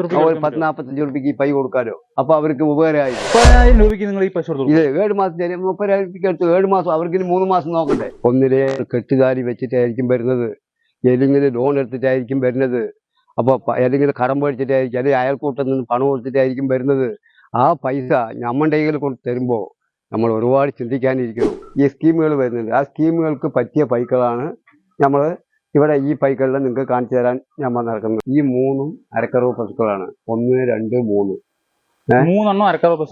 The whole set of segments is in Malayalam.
ഒരു പത്ത് നാപ്പത്തഞ്ച് റുപ്യക്ക് പൈ കൊടുക്കാലോ. അപ്പൊ അവർക്ക് ഉപകാരമായി. മുപ്പതിനായിരം രൂപയ്ക്ക് നിങ്ങൾ ഈ പശു കൊടുത്തു ഇത് ഏഴ് മാസത്തിന് മുപ്പതിനായിരം രൂപയ്ക്ക് എടുത്തു ഏഴ് മാസം അവർക്ക് ഇനി മൂന്ന് മാസം നോക്കണ്ടേ? ഒന്നിലെ കെട്ടുകാലി വെച്ചിട്ടായിരിക്കും വരുന്നത്. ഏതെങ്കിലും ലോൺ എടുത്തിട്ടായിരിക്കും വരുന്നത്. അപ്പോൾ ഏതെങ്കിലും കടം മേടിച്ചിട്ടായിരിക്കും അല്ലെങ്കിൽ അയൽക്കൂട്ടം നിന്ന് പണം കൊടുത്തിട്ടായിരിക്കും വരുന്നത്. ആ പൈസ നമ്മുടെ കയ്യിൽ കൊണ്ട് തരുമ്പോൾ നമ്മൾ ഒരുപാട് ചിന്തിക്കാനിരിക്കണം ഈ സ്കീമുകൾ വരുന്നുണ്ട്. ആ സ്കീമുകൾക്ക് പറ്റിയ പൈക്കളാണ് നമ്മൾ ഇവിടെ ഈ പൈക്കളിൽ നിങ്ങൾക്ക് കാണിച്ചു തരാൻ ഞാൻ വന്നിറക്കുന്നത്. ഈ മൂന്നും അരക്കറവ് പശുക്കളാണ്. ഒന്ന് രണ്ട് മൂന്ന്. മൂന്നെണ്ണം അരക്കറവ്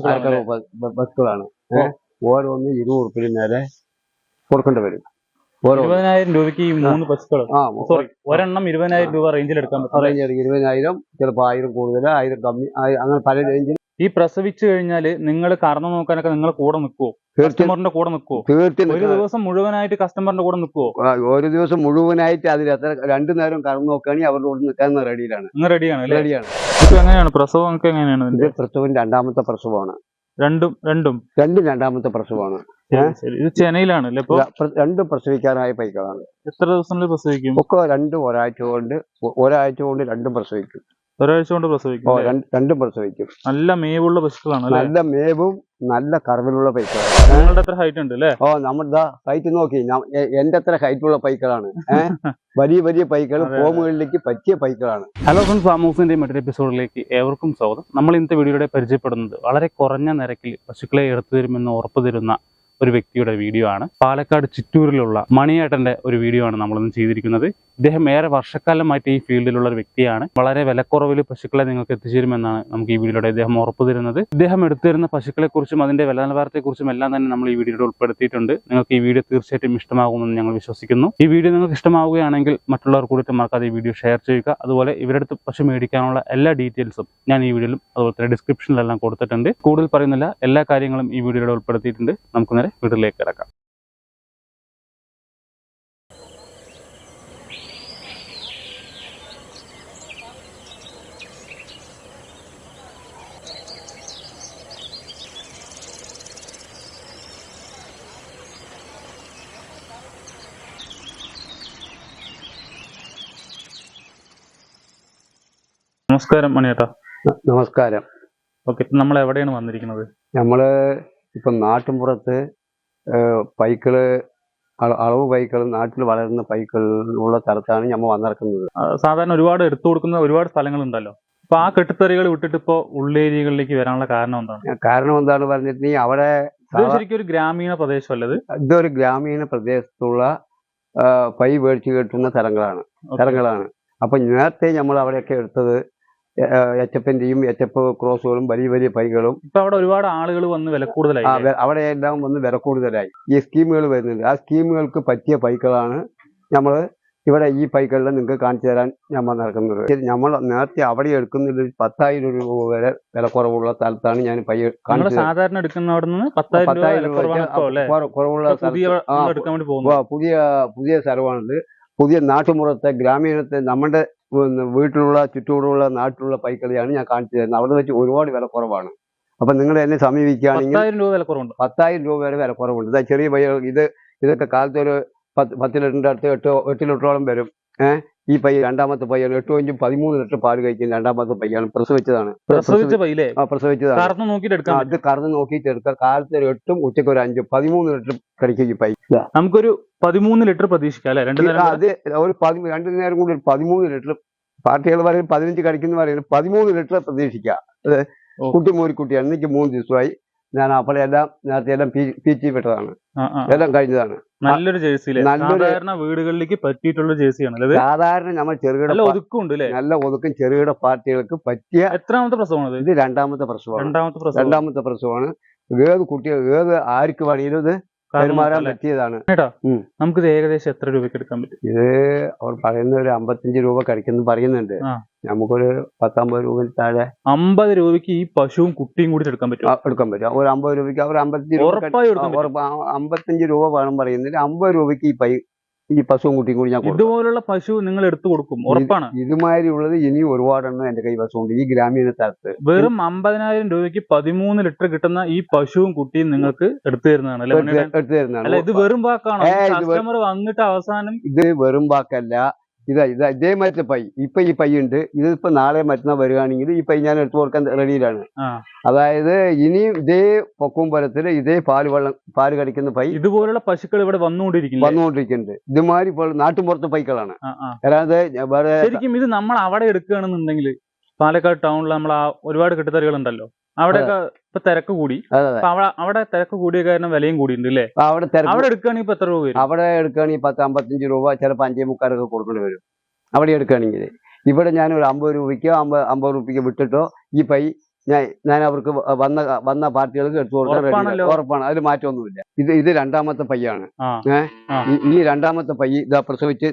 പ- പ- പശുക്കളാണ്. ഓരോന്ന് ഇരുന്നൂറ് ഉറുപ്പിന് മേലെ കൊടുക്കേണ്ടി വരും. ഇരുപതിനായിരം രൂപയ്ക്ക് ഈ മൂന്ന് പശുക്കൾ സോറി ഒരെണ്ണം ഇരുപതിനായിരം രൂപ റേഞ്ചിൽ എടുക്കാൻ പറ്റും റേഞ്ച് ഇരുപതിനായിരം ചിലപ്പോൾ ആയിരം കൂടുതൽ ആയിരം കമ്മി അങ്ങനെ പല റേഞ്ചിൽ ഈ പ്രസവിച്ചു കഴിഞ്ഞാൽ നിങ്ങൾ കറന്നു നോക്കാനൊക്കെ നിങ്ങൾ കൂടെ നിൽക്കുവോ കസ്റ്റമറിന്റെ കൂടെ നിൽക്കുവോ തീർച്ചയായും ഒരു ദിവസം മുഴുവനായിട്ട് കസ്റ്റമറിന്റെ കൂടെ നിൽക്കുവോ ഒരു ദിവസം മുഴുവനായിട്ട് അതിൽ എത്ര രണ്ടു നേരം കറന്നു നോക്കുകയാണെങ്കിൽ അവരുടെ കൂടെ നിൽക്കാൻ റെഡിയിലാണ് റെഡിയാണ് റെഡിയാണ് ഇപ്പൊ എങ്ങനെയാണ്? പ്രസവം ഒക്കെ എങ്ങനെയാണ് ഇത്? പ്രസവം രണ്ടാമത്തെ പ്രസവമാണ്. രണ്ടും രണ്ടും? രണ്ടും രണ്ടാമത്തെ പ്രസവമാണ്. ഇത് ചെന്നൈയിലാണ് രണ്ടും പ്രസവിക്കാനായ പൈക്കളാണ്. എത്ര ദിവസം പ്രസവിക്കും? ഒക്കെ രണ്ടും ഒരാഴ്ച കൊണ്ട് ഒരാഴ്ച കൊണ്ട് രണ്ടും പ്രസവിക്കും. ഒരാഴ്ച കൊണ്ട് ഓ പ്രസവിക്കും അല്ലേ? രണ്ട്- രണ്ടും പ്രസവിക്കും. നല്ല മേവുള്ള പശുക്കളാണ് അല്ലേ? നല്ല മേവും നല്ല കറവിലുള്ള പൈക്കളാണ്. നിങ്ങളുടെ അത്ര ഹൈറ്റ് ഉണ്ട് അല്ലേ? ഓ നമ്മുടെ ഹൈറ്റ് നോക്കി. എ- എന്റെ അത്ര ഹൈറ്റ് ഉള്ള പൈക്കളാണ്. ഏഹ് വലിയ വലിയ പൈക്കൾ. ഫോമുകളിലേക്ക് പറ്റിയ പൈക്കളാണ്. ഹലോ ഫ്രണ്ട്സ് ഫാം ഹൗസിന്റെ മറ്റൊരു എപ്പിസോഡിലേക്ക് ഏവർക്കും സ്വാഗതം. നമ്മൾ ഇന്നത്തെ വീഡിയോയുടെ പരിചയപ്പെടുന്നത് വളരെ കുറഞ്ഞ നിരക്കിൽ പശുക്കളെ എടുത്തു തരുമെന്ന് ഉറപ്പു തരുന്ന ഒരു വ്യക്തിയുടെ വീഡിയോ ആണ്. പാലക്കാട് ചിറ്റൂരിലുള്ള മണിയേട്ടന്റെ ഒരു വീഡിയോ ആണ് നമ്മളിന്ന് ചെയ്തിരിക്കുന്നത്. ഇദ്ദേഹം ഏറെ വർഷക്കാലമായിട്ട് ഈ ഫീൽഡിലുള്ള ഒരു വ്യക്തിയാണ്. വളരെ വിലക്കുറവിൽ പശുക്കളെ നിങ്ങൾക്ക് എത്തിച്ചേരുമെന്നാണ് നമുക്ക് ഈ വീഡിയോയുടെ ഇദ്ദേഹം ഉറപ്പ് തരുന്നത്. ഇദ്ദേഹം എടുത്തിരുന്ന പശുക്കളെക്കുറിച്ചും അതിന്റെ വില നിലവാരത്തെക്കുറിച്ചും എല്ലാം തന്നെ നമ്മൾ ഈ വീഡിയോയിൽ ഉൾപ്പെടുത്തിയിട്ടുണ്ട്. നിങ്ങൾക്ക് ഈ വീഡിയോ തീർച്ചയായിട്ടും ഇഷ്ടമാകുമെന്ന് ഞങ്ങൾ വിശ്വസിക്കുന്നു. ഈ വീഡിയോ നിങ്ങൾക്ക് ഇഷ്ടമാവുകയാണെങ്കിൽ മറ്റുള്ളവർ കൂടിയിട്ട് മറക്കാതെ ഈ വീഡിയോ ഷെയർ ചെയ്യുക. അതുപോലെ ഇവരുടെ അടുത്ത് പശു മേടിക്കാനുള്ള എല്ലാ ഡീറ്റെയിൽസും ഞാൻ ഈ വീഡിയോയിലും അതുപോലെ തന്നെ ഡിസ്ക്രിപ്ഷനിലെല്ലാം കൊടുത്തിട്ടുണ്ട്. കൂടുതൽ പറയുന്നില്ല എല്ലാ കാര്യങ്ങളും ഈ വീഡിയോയിൽ ഉൾപ്പെടുത്തിയിട്ടുണ്ട്. നമുക്ക് നേരെ വീട്ടിലേക്ക് കിടക്കാം. നമസ്കാരം മണിയേട്ടാ. നമസ്കാരം. ഓക്കെ നമ്മൾ എവിടെയാണ് വന്നിരിക്കുന്നത്? നമ്മൾ ഇപ്പം നാട്ടിൻപുറത്ത് പൈക്കൾ അളവ് പൈക്കൾ നാട്ടിൽ വളരുന്ന പൈക്കൾ ഉള്ള സ്ഥലത്താണ് നമ്മൾ വന്നിറക്കുന്നത്. സാധാരണ ഒരുപാട് എടുത്തു കൊടുക്കുന്ന ഒരുപാട് സ്ഥലങ്ങളുണ്ടല്ലോ. അപ്പൊ ആ കെട്ടിത്തറികൾ വിട്ടിട്ട് ഇപ്പോ ഉള്ളേരിയകളിലേക്ക് വരാനുള്ള കാരണം എന്താണ്? കാരണം എന്താണ് പറഞ്ഞിട്ടുണ്ടെങ്കിൽ അവിടെ ശരിക്കും ഒരു ഗ്രാമീണ പ്രദേശമല്ല ഇത്? ഇതൊരു ഗ്രാമീണ പ്രദേശത്തുള്ള പൈ മേടിച്ച് കെട്ടുന്ന സ്ഥലങ്ങളാണ് സ്ഥലങ്ങളാണ്. അപ്പൊ നേരത്തെ നമ്മൾ അവിടെയൊക്കെ എടുത്തത് എച്ചപ്പന്റെയും എച്ചപ്പ് ക്രോസുകളും വലിയ വലിയ പൈകളും. ഇപ്പൊ അവിടെ ഒരുപാട് ആളുകൾ വന്ന് വില കൂടുതലായി അവിടെ എല്ലാം വന്ന് വില കൂടുതലായി. ഈ സ്കീമുകൾ വരുന്നുണ്ട്. ആ സ്കീമുകൾക്ക് പറ്റിയ പൈക്കളാണ് നമ്മൾ ഇവിടെ ഈ പൈക്കളിൽ നിങ്ങൾക്ക് കാണിച്ചു തരാൻ ഞാൻ വന്നിറക്കുന്നത് നമ്മൾ നേരത്തെ അവിടെ എടുക്കുന്നത് പത്തായിരം രൂപ വരെ വില കുറവുള്ള സ്ഥലത്താണ് ഞാൻ പൈ നമ്മൾ. സാധാരണ എടുക്കുന്ന പത്തായിരം രൂപ കുറവുള്ള പുതിയ പുതിയ സ്ഥലമാണിത്. പുതിയ നാട്ടുമുറത്തെ ഗ്രാമീണത്തെ നമ്മുടെ വീട്ടിലുള്ള ചുറ്റോടുള്ള നാട്ടിലുള്ള പൈക്കളിയാണ് ഞാൻ കാണിച്ചു തരുന്നത്. അവിടെ വെച്ച് ഒരുപാട് വില കുറവാണ് അപ്പൊ നിങ്ങൾ എന്നെ സമീപിക്കുകയാണെങ്കിൽ പത്തായിരം രൂപ വില കുറവുണ്ട് പത്തായിരം രൂപ വരെ വില കുറവുണ്ട് ഇതാ ചെറിയ പൈകൾ ഇത് ഇതൊക്കെ കാലത്തൊരു പത്ത് പത്ത് ലിറ്ററിന്റെ അടുത്ത് എട്ട് എട്ട് ലിറ്ററോളം വരും. ഈ പയ്യൻ രണ്ടാമത്തെ പയ്യാണ്. എട്ടും അഞ്ചും പതിമൂന്ന് ലിറ്റർ പാൽ കഴിക്കും രണ്ടാമത്തെ പയ്യാണ്. പ്രസവിച്ചതാണ്. പ്രസവിച്ച പൈലേ ആ പ്രസവിച്ചതാണ്. കറന്ന് നോക്കിയിട്ട് അത് കറന്ന് നോക്കിയിട്ട് എടുക്കാം കാലത്ത് ഒരു എട്ടും ഉച്ചയ്ക്ക് ഒരു അഞ്ചും പതിമൂന്ന് ലിറ്റർ കഴിക്കും ഈ പൈ നമുക്കൊരു പതിമൂന്ന് ലിറ്റർ പ്രതീക്ഷിക്കാം അല്ലെ? രണ്ട് അത് ഒരു രണ്ടു നേരം കൂടി ഒരു പതിമൂന്ന് ലിറ്റർ പാർട്ടികൾ പറയും പതിനഞ്ച് കഴിക്കുന്ന പറയുന്നത് പതിമൂന്ന് ലിറ്റർ പ്രതീക്ഷിക്കാം. അത്. കുട്ടി മൂരിക്കുട്ടിയാണ്. എനിക്ക് മൂന്ന് ദിവസമായി. ഞാൻ അപ്പോൾ എല്ലാം നേരത്തെ എല്ലാം പീച്ചി വിട്ടതാണ് ആ. എല്ലാം കഴിഞ്ഞതാണ്. നല്ലൊരു ജേഴ്സി സാധാരണ വീടുകളിലേക്ക് പറ്റിയിട്ടുള്ള ജേഴ്സിയാണ്. സാധാരണ നമ്മൾ ചെറുകിട ഒതുക്കുണ്ട് നല്ല ഒതുക്കും ചെറുകിട പാർട്ടികൾക്ക് പറ്റിയ എത്രാമത്തെ പ്രസവമാണ് ഇത്? രണ്ടാമത്തെ പ്രസവമാണ്. രണ്ടാമത്തെ രണ്ടാമത്തെ പ്രസവമാണ്. ഏത് കുട്ടികൾ ഏത് ആർക്ക് വേണമെങ്കിലും ഇത് പെരുമാറാൻ? പറ്റിയതാണ് കേട്ടോ. നമുക്കിത് ഏകദേശം എത്ര രൂപയ്ക്ക് എടുക്കാൻ പറ്റും ഇത് അവർ പറയുന്ന ഒരു അമ്പത്തഞ്ച് രൂപ കഴിക്കുന്നു പറയുന്നുണ്ട്. നമുക്കൊരു പത്തമ്പത് രൂപ താഴെ അമ്പത് രൂപയ്ക്ക് ഈ പശുവും കുട്ടിയും കൂടി എടുക്കാൻ പറ്റും എടുക്കാൻ പറ്റും ഒരു അമ്പത് രൂപയ്ക്ക് അവർ അമ്പത്തഞ്ച് രൂപ അമ്പത്തഞ്ച് രൂപ വേണം പറയുന്നില്ല അമ്പത് രൂപയ്ക്ക് ഈ പൈ ഈ പശുവും കുട്ടിയും കൂടി ഞാൻ ഇതുപോലുള്ള പശു നിങ്ങൾ എടുത്തു കൊടുക്കും. ഉറപ്പാണ്. ഇതുമാതിരി ഉള്ളത് ഇനി ഒരുപാടെണ്ണം എന്റെ കൈ പശുണ്ട് ഈ ഗ്രാമീണ സ്ഥലത്ത് വെറും അമ്പതിനായിരം രൂപയ്ക്ക് പതിമൂന്ന് ലിറ്റർ കിട്ടുന്ന ഈ പശുവും കുട്ടിയും നിങ്ങൾക്ക് എടുത്തു തരുന്നതാണ്. എടുത്തു തരുന്നതാണ്. ഇത് വെറും വാക്കാണ്? കസ്റ്റമർ വന്നിട്ട് അവസാനം ഇത് വെറും വാക്കല്ല. ഇതാ ഇതാ മറ്റേ പൈ. ഇപ്പൊ ഈ പൈ ഉണ്ട് ഇതിപ്പോ നാളെ മറ്റന്നാൾ വരികയാണെങ്കിൽ ഈ പൈ ഞാൻ എടുത്തു കൊടുക്കാൻ റെഡിയിലാണ്. അതായത് ഇനിയും ഇതേ പൊക്കുംപരത്തിൽ ഇതേ പാൽ വെള്ളം പാൽ കടിക്കുന്ന പൈ ഇതുപോലുള്ള പശുക്കൾ ഇവിടെ വന്നുകൊണ്ടിരിക്കില്ല വന്നുകൊണ്ടിരിക്കുന്നുണ്ട്. ഇതുമാതിരി ഇപ്പോൾ നാട്ടുമ്പുറത്തെ പൈക്കളാണ്. അല്ലാതെ വേറെ ശരിക്കും ഇത് നമ്മൾ അവിടെ എടുക്കുകയാണെന്നുണ്ടെങ്കിൽ പാലക്കാട് ടൗണിൽ നമ്മൾ ആ ഒരുപാട് കെട്ടിത്തറികൾ ഉണ്ടല്ലോ അവിടെയൊക്കെ ഇപ്പൊ തിരക്ക് കൂടി. അവിടെ അവിടെ തിരക്ക് കൂടിയ കാരണം വിലയും കൂടിയിട്ടുണ്ട് അല്ലേ? അവിടെ അവിടെ എടുക്കുകയാണെങ്കിൽ ഇപ്പൊ എത്ര രൂപ വരും? അവിടെ എടുക്കുകയാണെങ്കിൽ പത്ത് അമ്പത്തഞ്ച് രൂപ ചിലപ്പോൾ അഞ്ചേ മുക്കാലൊക്കെ കൊടുക്കേണ്ടി വരും. അവിടെ എടുക്കുകയാണെങ്കിൽ. ഇവിടെ ഞാൻ ഒരു അമ്പത് രൂപയ്ക്കോ അമ്പത് അമ്പത് രൂപയ്ക്ക് വിട്ടിട്ടോ ഈ പൈ ഞാൻ ഞാൻ അവർക്ക് വന്ന വന്ന പാർട്ടികൾക്ക് എടുത്തു കൊടുക്കാൻ. ഉറപ്പാണ്. അതിൽ മാറ്റമൊന്നുമില്ല. ഇത് ഇത് രണ്ടാമത്തെ പയ്യാണ്. ഈ- രണ്ടാമത്തെ പയ്യ ഇതാ പ്രസവിച്ച്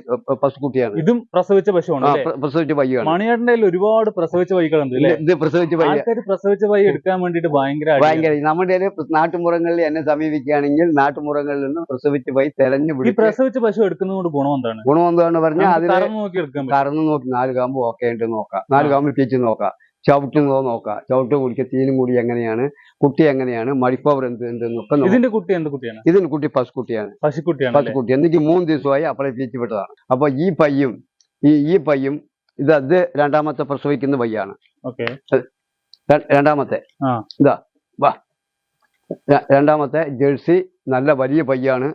പശുക്കുട്ടിയാണ്. ഇതും പ്രസവിച്ച പശുവാണ് പ്രസവിച്ച പയ്യാണ്. മണിയേട്ടന്റെ ഒരുപാട് പ്രസവിച്ച പൈകളുണ്ട് ഇത് പ്രസവിച്ച പയ്യ പ്രസവിച്ച വൈ എടുക്കാൻ വേണ്ടിട്ട് ഭയങ്കര. ഭയങ്കര നമ്മുടെ നാട്ടുമുറങ്ങളിൽ എന്നെ സമീപിക്കുകയാണെങ്കിൽ നാട്ടുമുറങ്ങളിൽ നിന്ന് പ്രസവിച്ച പൈ തെരഞ്ഞു പിടിച്ച് പ്രസവിച്ച പശു എടുക്കുന്നതുകൊണ്ട് ഗുണം എന്താണ്? ഗുണം എന്താണെന്ന് പറഞ്ഞാൽ അതിന് കറന്ന് നോക്കി എടുക്കാൻ കറന്ന് നോക്കി നാല് കാമ്പ് ഓക്കെ ഉണ്ട് നോക്കാം. നാല്. കാമ്പ് പിച്ച് നോക്കാം. ചവിട്ടുന്നതോ നോക്കാം. ചവിട്ട് തീനും കൂടി എങ്ങനെയാണ്? കുട്ടി എങ്ങനെയാണ്? മടിപ്പവർ എന്ത് എന്തെന്നൊക്കെ നോക്കാം. ഇതിന്റെ കുട്ടി എന്ത് കുട്ടിയാണ്? ഇതിന് കുട്ടി പശുക്കുട്ടിയാണ്. പശുക്കുട്ടിയാണ് പശുക്കുട്ടി എനിക്ക് മൂന്ന് ദിവസമായി അപ്പളെ തിരിച്ചു വിട്ടതാണ്. അപ്പൊ ഈ പയ്യും ഈ ഈ പയ്യും ഇത് അത് രണ്ടാമത്തെ പ്രസവിക്കുന്ന പയ്യാണ്. രണ്ടാമത്തെ. ഇതാ വാ. രണ്ടാമത്തെ ജേഴ്സി നല്ല വലിയ പയ്യാണ്.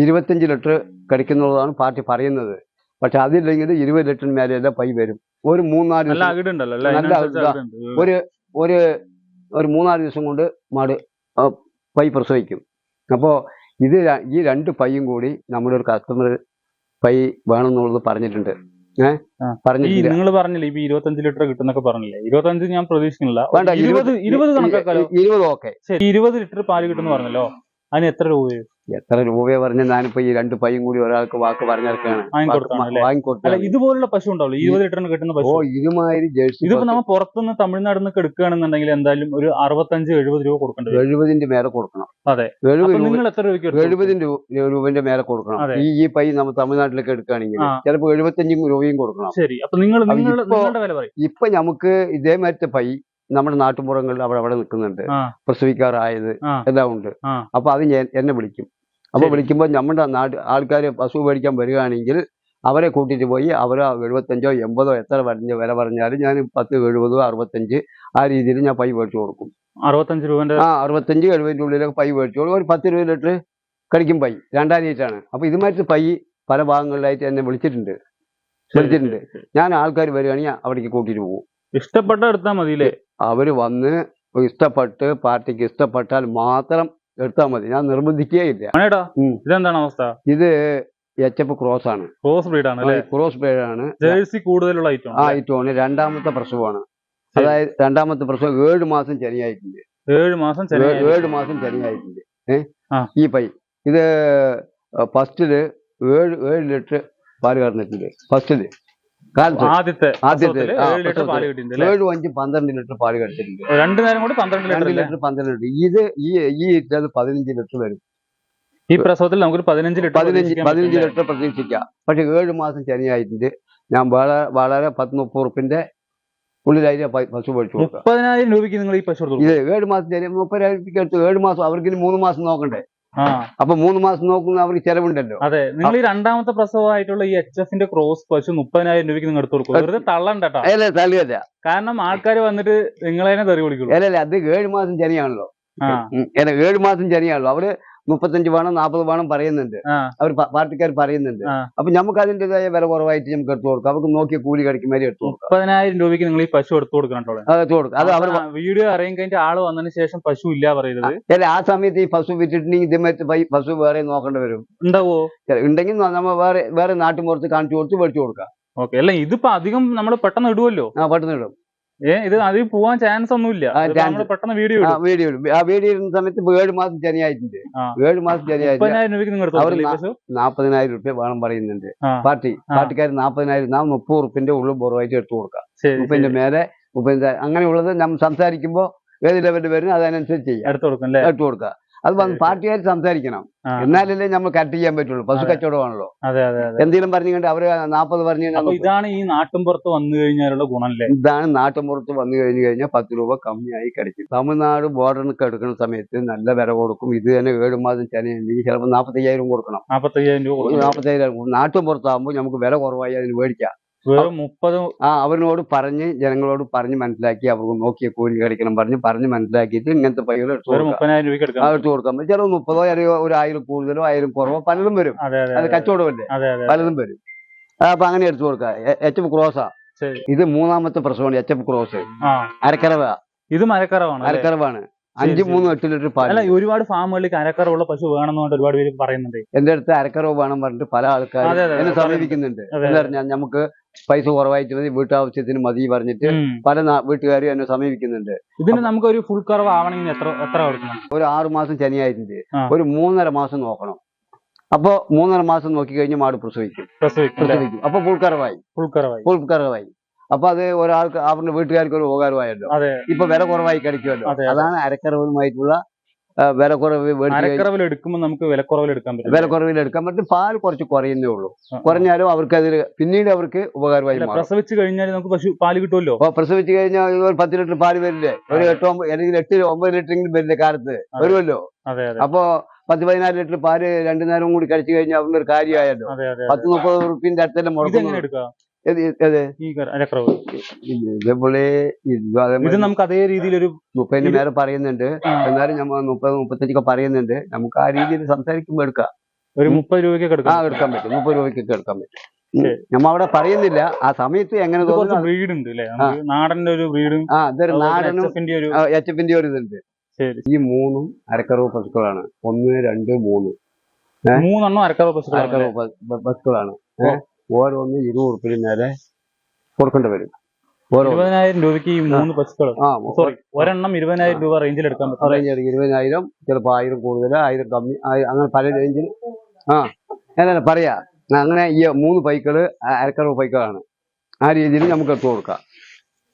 ഇരുപത്തിയഞ്ച് ലിറ്റർ കടിക്കുന്നുള്ളതാണ് പാർട്ടി പറയുന്നത്. പക്ഷെ അതില്ലെങ്കിൽ ഇരുപത് ലിറ്ററിന് മേലെയല്ല പൈ വരും. ഒരു മൂന്നാൽ നല്ല. ഒരു ഒരു ഒരു മൂന്നാൽ ദിവസം കൊണ്ട് മാട് പൈ പ്രസവിക്കും. അപ്പോൾ ഇത് ഈ രണ്ട് പൈയും കൂടി നമ്മുടെ ഒരു കസ്റ്റമർ പൈ വേണമെന്നുള്ളത് പറഞ്ഞിട്ടുണ്ട്. ഏഹ് ആ. പറഞ്ഞിട്ടില്ല. നിങ്ങൾ പറഞ്ഞില്ലേ ഇപ്പൊ ഇരുപത്തഞ്ച് ലിറ്റർ കിട്ടുന്നൊക്കെ പറഞ്ഞില്ലേ? ഇരുപത്തഞ്ച് ഞാൻ പ്രതീക്ഷിക്കുന്നില്ല. ഇരുപത് ഇരുപത് കണക്കാക്കാലോ? ഇരുപത് ഓക്കെ. ഇരുപത് ലിറ്റർ പാൽ കിട്ടുന്നു പറഞ്ഞല്ലോ. അതിന് എത്ര രൂപ എത്ര രൂപയെ പറഞ്ഞ ഞാനിപ്പോ ഈ രണ്ട് പയ്യും കൂടി ഒരാൾക്ക് വാക്ക് പറഞ്ഞിറക്കാണ് വാങ്ങിക്കൊടുത്താണ്. ഇതുപോലുള്ള പശു ഉണ്ടാവുള്ളൂ ഇരുപത് ലിറ്ററിന് കിട്ടുന്ന ഓ പശു ഇതുമാതിരി ജേഴ്സി ഇതിപ്പോ നമ്മൾ പുറത്തുനിന്ന് തമിഴ്നാട് നിന്നൊക്കെ എടുക്കുകയാണെന്നുണ്ടെങ്കിൽ എന്തായാലും ഒരു അറുപത്തഞ്ച് എഴുപത് രൂപ കൊടുക്കേണ്ടി വരും. എഴുപതിന്റെ മേലെ കൊടുക്കണം. അതെ. നിങ്ങൾ എത്ര രൂപയ്ക്ക്? എഴുപതിന്റെ രൂപന്റെ മേലെ കൊടുക്കണം. ഈ ഈ പൈ നമ്മൾ തമിഴ്നാട്ടിലേക്ക് എടുക്കുകയാണെങ്കിൽ ചിലപ്പോൾ ചിലപ്പോ എഴുപത്തഞ്ചും രൂപയും കൊടുക്കണം. ശരി. അപ്പൊ നിങ്ങൾ നിങ്ങളുടെ വില പറയും. ഇപ്പൊ നമുക്ക് ഇതേമാരത്തെ പൈ നമ്മുടെ നാട്ടുമ്പുറങ്ങളിൽ അവിടെ അവിടെ നിൽക്കുന്നുണ്ട്. പ്രസവിക്കാറായത് എല്ലാം ഉണ്ട്. അപ്പൊ അത് ഞാൻ എന്നെ വിളിക്കും. അപ്പൊ വിളിക്കുമ്പോൾ നമ്മുടെ നാട്ട് ആൾക്കാർ പശു മേടിക്കാൻ വരികയാണെങ്കിൽ അവരെ കൂട്ടിയിട്ട് പോയി അവർ എഴുപത്തഞ്ചോ എൺപതോ എത്ര പറഞ്ഞ വില പറഞ്ഞാലും ഞാൻ പത്ത് എഴുപതോ അറുപത്തഞ്ച് ആ രീതിയിൽ ഞാൻ പൈ മേടിച്ചു കൊടുക്കും. അറുപത്തഞ്ച് രൂപ ആ അറുപത്തഞ്ച് എഴുപതിന്റെ ഉള്ളിലൊക്കെ പൈ മേടിച്ചു കൊടുക്കും. ഒരു പത്ത് രൂപ ലിറ്റർ കടിക്കും പൈ. രണ്ടാം ലീറ്ററാണ് അപ്പൊ ഇതുമായിട്ട് പൈ പല ഭാഗങ്ങളിലായിട്ട് എന്നെ വിളിച്ചിട്ടുണ്ട്. വിളിച്ചിട്ടുണ്ട്. ഞാൻ ആൾക്കാർ വരികയാണെങ്കിൽ അവിടേക്ക് കൂട്ടിയിട്ട് പോകും ഇഷ്ടപ്പെട്ട എടുത്താൽ മതിയില്ലേ? അവർ വന്ന് ഇഷ്ടപ്പെട്ട് പാർട്ടിക്ക് ഇഷ്ടപ്പെട്ടാൽ മാത്രം എടുത്താൽ മതി. ഞാൻ നിർബന്ധിക്കേ ഇല്ല. ഇതെന്താണ് അവസ്ഥ? ഇത് എച്ച് എഫ് ക്രോസ് ആണ്. ക്രോസ് ബ്രീഡ് ആണ് ക്രോസ് ബ്രീഡ് ആണ്. ജേഴ്സി കൂടുതലുള്ള ഐറ്റം ആ ഐറ്റമാണ് രണ്ടാമത്തെ പ്രസവമാണ്. അതായത് രണ്ടാമത്തെ പ്രസവം ഏഴ് മാസം ചെറിയായിട്ടുണ്ട് ഏഴ് മാസം ഏഴ് മാസം ചെറിയായിട്ടുണ്ട് ഈ പൈ ഇത് ഫസ്റ്റിൽ ഏഴ് ഏഴ് ലിറ്റർ പാൽ കറന്നിട്ടുണ്ട്. ഫസ്റ്റിൽ ആദ്യത്തെ ആദ്യത്തെ, ഏഴ് ലിറ്റർ അഞ്ച് പന്ത്രണ്ട് ലിറ്റർ പാൽ കടിച്ചിട്ടുണ്ട്. രണ്ടു നേരം കൂടി പന്ത്രണ്ട് ലിറ്റർ ലിറ്റർ പന്ത്രണ്ട് ലിറ്റർ. ഇത് ഈ ഈ ഇറ്റത് പതിനഞ്ച് ലിറ്റർ വരും. ഈ പ്രസവത്തിൽ നമുക്ക് പതിനഞ്ച് ലിറ്റർ പതിനഞ്ച് പതിനഞ്ച് ലിറ്റർ പ്രതീക്ഷിക്കാം. പക്ഷെ ഏഴ് മാസം ശനിയായിട്ടുണ്ട്. ഞാൻ വളരെ വളരെ പത്ത് മുപ്പത് ഉറുപ്പിന്റെ ഉള്ളിലായിട്ട് പശു മേടിച്ചു മുപ്പതിനായിരം രൂപയ്ക്ക് നിങ്ങൾ ഈ പശു ഇത് ഏഴ് മാസം മുപ്പതിനായിരം രൂപയ്ക്ക് എടുത്തു ഏഴ് മാസം അവർക്ക് മൂന്ന് മാസം നോക്കണ്ടേ? അപ്പൊ മൂന്ന് മാസം നോക്കുന്ന അവർക്ക് ചെലവുണ്ടല്ലോ. അതെ നിങ്ങൾ ഈ രണ്ടാമത്തെ പ്രസവമായിട്ടുള്ള ഈ എച്ച് എഫിന്റെ ക്രോസ് പശു മുപ്പതിനായിരം രൂപയ്ക്ക് നിങ്ങൾ എടുത്തു കൊടുക്കും വെറുതെ തള്ളണ്ടട്ടോ അല്ല തള്ളിയല്ല. കാരണം ആൾക്കാർ വന്നിട്ട് നിങ്ങളെ തെറി വിളിക്കുള്ളൂ. അല്ലല്ല അത് ഏഴ് മാസം ചനിയാണല്ലോ. ഏഴ് മാസം ചനിയാണല്ലോ അവർ മുപ്പത്തഞ്ച് വേണം നാൽപ്പത് വേണം പറയുന്നുണ്ട്. അവർ പാർട്ടിക്കാർ പറയുന്നുണ്ട്. അപ്പൊ നമുക്ക് അതിന്റെതായ വില കുറവായിട്ട് നമുക്ക് എടുത്തു കൊടുക്കാം. അവർക്ക് നോക്കിയ കൂലി കടിക്കും വരെ എടുത്തു കൊടുക്കാം. മുപ്പതിനായിരം രൂപയ്ക്ക് നിങ്ങൾ ഈ പശു എടുത്തു കൊടുക്കണം അത് എടുത്തു കൊടുക്കാം. അത് അവർ വീഡിയോ അറിയാൻ കഴിഞ്ഞിട്ട് ആൾ വന്നതിന് ശേഷം പശു ഇല്ല പറയരുത് അല്ല ആ സമയത്ത് ഈ പശു വിറ്റിട്ടുണ്ടെങ്കിൽ ഇതേമാതിരി പശു വേറെ നോക്കേണ്ടി വരും. ഉണ്ടാവോ ഉണ്ടെങ്കിൽ നമ്മൾ വേറെ വേറെ നാട്ടുമ്പുറത്ത് കാണിച്ചു കൊടുത്ത് മേടിച്ചു കൊടുക്കാം. ഓക്കെ. അല്ല ഇതിപ്പോ അധികം നമ്മൾ പെട്ടെന്ന് ഇടുമല്ലോ ആ പെട്ടെന്ന് ഇടും. ഇത് അതിൽ പോവാൻ ചാൻസ് ഒന്നുമില്ല. പെട്ടെന്ന് വീഡിയോ വീഡിയോ ആ വീഡിയോ ഇടുന്ന സമയത്ത് ഏഴ് മാസം ജനിയായിട്ടുണ്ട്. ഏഴ് മാസം എടുത്തു അവർ നാപ്പതിനായിരം റുപ്യ വേണം പറയുന്നുണ്ട്. പാർട്ടി. പാർട്ടിക്കാർ നാപ്പതിനായിരം നാം മുപ്പത് റുപ്യന്റെ ഉള്ളിൽ പുറമായിട്ട് എടുത്തു കൊടുക്കാം. മുപ്പതിന്റെ മേലെ മുപ്പതിന്റെ അങ്ങനെയുള്ളത് നമ്മൾ സംസാരിക്കുമ്പോൾ ഏത് ലെവലിൽ വരുന്നത് അതനുസരിച്ച് ചെയ്യാം. എടുത്തു കൊടുക്കാം. അത് വന്ന് പാർട്ടിക്കാർ സംസാരിക്കണം. എന്നാലല്ലേ നമ്മൾ കട്ട് ചെയ്യാൻ പറ്റുള്ളൂ. പശു. കച്ചവടമാണല്ലോ. എന്തെങ്കിലും പറഞ്ഞുകൊണ്ട് അവർ നാപ്പത് പറഞ്ഞു ഇതാണ് ഈ നാട്ടിൻപുറത്ത് വന്നു കഴിഞ്ഞാലുള്ള ഗുണമല്ലേ ഇതാണ് നാട്ടുമ്പുറത്ത് വന്നു കഴിഞ്ഞു കഴിഞ്ഞാൽ പത്ത് രൂപ കമ്മിയായി കിടക്കും. തമിഴ്നാട് ബോർഡറിനൊക്കെ എടുക്കുന്ന സമയത്ത് നല്ല വില കൊടുക്കും. ഇത് തന്നെ ഏഴ് മാസം ചെനയുണ്ടെങ്കിൽ ചിലപ്പോൾ നാപ്പത്തയ്യായിരം കൊടുക്കണം. നാപ്പത്തയ്യായിരം രൂപ നാപ്പത്തയ്യായിരം നാൽപ്പത്തയ്യായിരം നാട്ടുമ്പുറത്താകുമ്പോൾ നമുക്ക് വില കുറവായി അതിന് മേടിക്കാം. വെറും മുപ്പത് ആ അവനോട് പറഞ്ഞ് ജനങ്ങളോട് പറഞ്ഞ് മനസ്സിലാക്കി അവർക്ക് നോക്കിയ കൂലി കളിക്കണം പറഞ്ഞ് പറഞ്ഞ് മനസ്സിലാക്കിയിട്ട് ഇങ്ങനത്തെ പൈകൾ എടുത്തു കൊടുക്കാം. ചിലവ് മുപ്പതോ അല്ലെങ്കിൽ ഒരു ആയിരം കൂടുതലോ ആയിരം കുറവോ പലതും വരും. അതെ കച്ചവടമല്ലേ? പലതും വരും. അപ്പൊ അങ്ങനെ എടുത്തു കൊടുക്കാം. എച്ച് എഫ് ക്രോസാ ഇത് മൂന്നാമത്തെ പ്രശ്നമാണ് എച്ച് എഫ് ക്രോസ് ആ. അരക്കറവ. ഇത് മരക്കറവാണ് അരക്കറവാണ്. അഞ്ച്. മൂന്ന് എട്ട് ലിറ്റർ പാൽ അല്ല ഒരുപാട് ഫാമുകളിൽ അരക്കറവുള്ള പശു വേണമെന്ന് പറഞ്ഞിട്ട് ഒരുപാട് പേര് പറയുന്നുണ്ട്. എന്റെ അടുത്ത് അരക്കറവ് വേണം പറഞ്ഞിട്ട് പല ആൾക്കാരും അതെ, എന്നെ സമീപിക്കുന്നുണ്ട്. എന്നറിഞ്ഞാൽ നമുക്ക് പൈസ കുറവായിട്ട് മതി വീട്ടാവശ്യത്തിന് മതി പറഞ്ഞിട്ട് പല വീട്ടുകാരും എന്നെ സമീപിക്കുന്നുണ്ട്. ഇതിന് നമുക്ക് ഒരു ഫുൾ കറവ് ആവണമെങ്കിൽ എത്ര എത്ര കൊടുക്കണം? ഒരു ആറു മാസം ശനിയായിട്ടുണ്ട്. ഒരു മൂന്നര മാസം നോക്കണം. അപ്പൊ മൂന്നര മാസം നോക്കി കഴിഞ്ഞ് മാട് പ്രസവിക്കും. പ്രസവിക്കും അപ്പൊ ഫുൾ കറവായി. ഫുൾ കറവായി. പുൾക്കറവായി അപ്പൊ അത് ഒരാൾക്ക് അവരുടെ വീട്ടുകാർക്ക് ഒരു ഉപകാരമായല്ലോ ഇപ്പൊ വില കുറവായി കഴിക്കുമല്ലോ അതെ, അതെ. അതാണ് അരക്കറവുമായിട്ടുള്ള ആ, വില കുറവ് മേടിച്ച് കഴിഞ്ഞ് അരക്കറവിൽ എടുക്കുമ്പോൾ നമുക്ക് വിലക്കുറവിൽ എടുക്കാൻ പറ്റും വില കുറവിൽ എടുക്കാൻ പറ്റും. പാൽ കുറച്ച് കുറയുന്നേ ഉള്ളൂ. കുറഞ്ഞാലും അവർക്ക് അതിൽ പിന്നീട് അവർക്ക് ഉപകാരമായി പ്രസവിച്ചു കഴിഞ്ഞാൽ നമുക്ക് പശു പാൽ കിട്ടുമല്ലോ? അപ്പൊ പ്രസവിച്ചു കഴിഞ്ഞാൽ ഒരു പത്ത് ലിറ്റർ പാൽ വരില്ലേ? ഒരു എട്ട് എട്ടോ ഒമ്പ- അല്ലെങ്കിൽ എട്ട് ഒമ്പത് ലിറ്ററെങ്കിലും വരില്ലേ കാലത്ത്? വരുമല്ലോ? അപ്പൊ പത്ത് പതിനാല് ലിറ്റർ പാൽ രണ്ടു നേരം കൂടി കഴിച്ചു കഴിഞ്ഞാൽ അവരുടെ ഒരു കാര്യമായല്ലോ പത്ത് മുപ്പത് റുപ്യന്റെ അടുത്തല്ലേ ഇതെങ്ങനെ ഇതേപോലെ ഇത് നമുക്ക് അതേ രീതിയിൽ ഒരു മുപ്പതിന് മേലെ പറയുന്നുണ്ട്. ആ, എന്നാലും നമ്മൾ മുപ്പത് മുപ്പത്തഞ്ചൊക്കെ പറയുന്നുണ്ട്. നമുക്ക് ആ രീതിയിൽ സംസാരിക്കുമ്പോൾ എടുക്കാം. ഒരു മുപ്പത് രൂപയ്ക്കൊക്കെ ആ എടുക്കാം. എടുക്കാൻ പറ്റും. മുപ്പത് രൂപയ്ക്കൊക്കെ എടുക്കാൻ പറ്റും. നമ്മ അവിടെ പറയുന്നില്ല. ആ സമയത്ത് എങ്ങനെ ഇത് കുറച്ച് ബ്രീഡ് ഉണ്ട് അല്ലേ നമുക്ക് നാടന്റെ ഒരു ബ്രീഡും ആ ഇതൊരു നാടനും എച്ച് എഫിന്റെ ഒരു ഇതുണ്ട്. ഈ മൂന്നും അരക്കറവ് പശുക്കളാണ്. ഒന്ന് രണ്ട് മൂന്ന്. മൂന്നെണ്ണം അരക്കറവ് പശുക്കളാണ് ഓരോന്ന് ഇരുപത് ഉറുപ്പിന് നേരെ കൊടുക്കേണ്ടി വരും. ഇരുപതിനായിരം രൂപയ്ക്ക് ഈ മൂന്ന് പശുക്കൾ ആ സോറി ഒരെണ്ണം ഇരുപതിനായിരം രൂപ റേഞ്ചിൽ എടുക്കാൻ പറ്റും. റേഞ്ച് ഇരുപതിനായിരം ചിലപ്പോൾ ആയിരം കൂടുതൽ ആയിരം കമ്മി അങ്ങനെ പല റേഞ്ചിൽ ആ എന്താ പറയാ. അങ്ങനെ ഈ മൂന്ന് പൈക്കൾ അരക്കറവ് പൈക്കളാണ്. ആ രീതിയിൽ നമുക്ക് എടുത്തു കൊടുക്കാം.